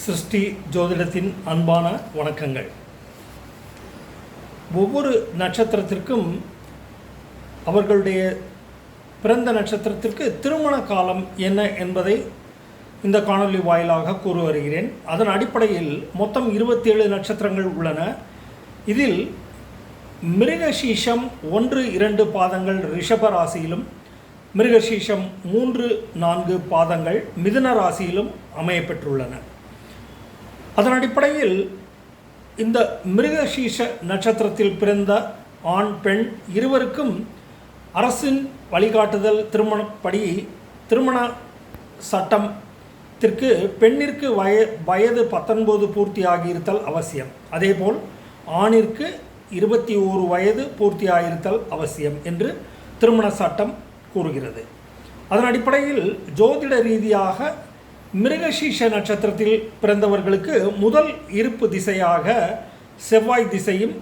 சிருஷ்டி ஜோதிடத்தின் அன்பான வணக்கங்கள். ஒவ்வொரு நட்சத்திரத்திற்கும் அவர்களுடைய பிறந்த நட்சத்திரத்திற்கு திருமண காலம் என்ன என்பதை இந்த காணொளி வாயிலாக கூறி வருகிறேன். அதன் அடிப்படையில் மொத்தம் இருபத்தேழு நட்சத்திரங்கள் உள்ளன. இதில் மிருகசீஷம் ஒன்று இரண்டு பாதங்கள் ரிஷப ராசியிலும் மிருகசீஷம் மூன்று நான்கு பாதங்கள் மிதுன ராசியிலும் அமையப்பெற்றுள்ளன அதன் அடிப்படையில் இந்த மிருகசீஷ நட்சத்திரத்தில் பிறந்த ஆண் பெண் இருவருக்கும் அரசின் வழிகாட்டுதல் திருமணப்படி திருமண சட்டத்திற்கு பெண்ணிற்கு வய வயது பத்தொன்பது பூர்த்தியாகியிருத்தல் அவசியம். அதேபோல் ஆணிற்கு இருபத்தி ஓரு வயது பூர்த்தியாகியிருத்தல் அவசியம் என்று திருமண சட்டம் கூறுகிறது. அதன் அடிப்படையில் ஜோதிட ரீதியாக மிருகசீஷ நட்சத்திரத்தில் பிறந்தவர்களுக்கு முதல் இருப்பு திசையாக செவ்வாய் திசையும்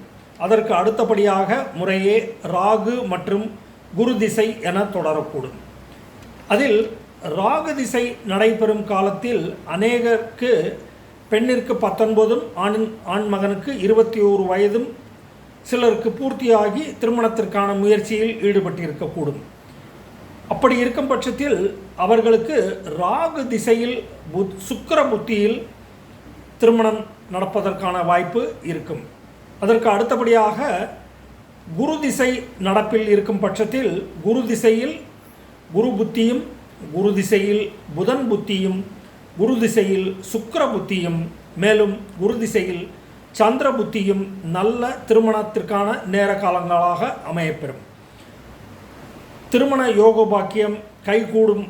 அதற்கு அடுத்தபடியாக முறையே ராகு மற்றும் குரு திசை என தொடரக்கூடும். அதில் ராகு திசை நடைபெறும் காலத்தில் அநேகருக்கு பெண்ணிற்கு பத்தொன்பதும் ஆணின் ஆண் மகனுக்கு இருபத்தி ஓரு வயதும் சிலருக்கு பூர்த்தியாகி திருமணத்திற்கான முயற்சியில் ஈடுபட்டிருக்கக்கூடும். அப்படி இருக்கும் பட்சத்தில் அவர்களுக்கு ராகு திசையில் புத் சுக்கர புத்தியில் திருமணம் நடப்பதற்கான வாய்ப்பு இருக்கும். அதற்கு அடுத்தபடியாக குரு திசை நடப்பில் இருக்கும் பட்சத்தில் குரு திசையில் குரு புத்தியும் குரு திசையில் புதன் புத்தியும் குரு திசையில் சுக்கர புத்தியும் மேலும் குரு திசையில் சந்திர புத்தியும் நல்ல திருமணத்திற்கான நேர காலங்களாக அமையப்பெறும். திருமண யோகபாக்கியம் கைகூடும்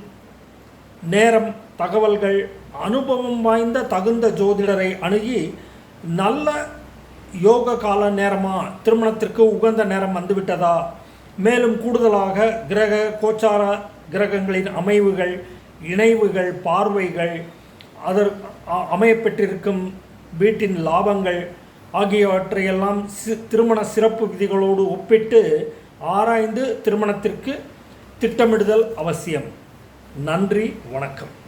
நேரம் தகவல்கள் அனுபவம் வாய்ந்த தகுந்த ஜோதிடரை அணுகி நல்ல யோக கால நேரமா திருமணத்திற்கு உகந்த நேரம் வந்துவிட்டதா? மேலும் கூடுதலாக கிரக கோச்சார கிரகங்களின் அமைவுகள் இணைவுகள் பார்வைகள் அதற் அமையப்பெற்றிருக்கும் வீட்டின் லாபங்கள் ஆகியவற்றையெல்லாம் சி திருமண சிறப்பு விதிகளோடு ஒப்பிட்டு ஆராய்ந்து திருமணத்திற்கு திட்டமிடுதல் அவசியம். நன்றி வணக்கம்.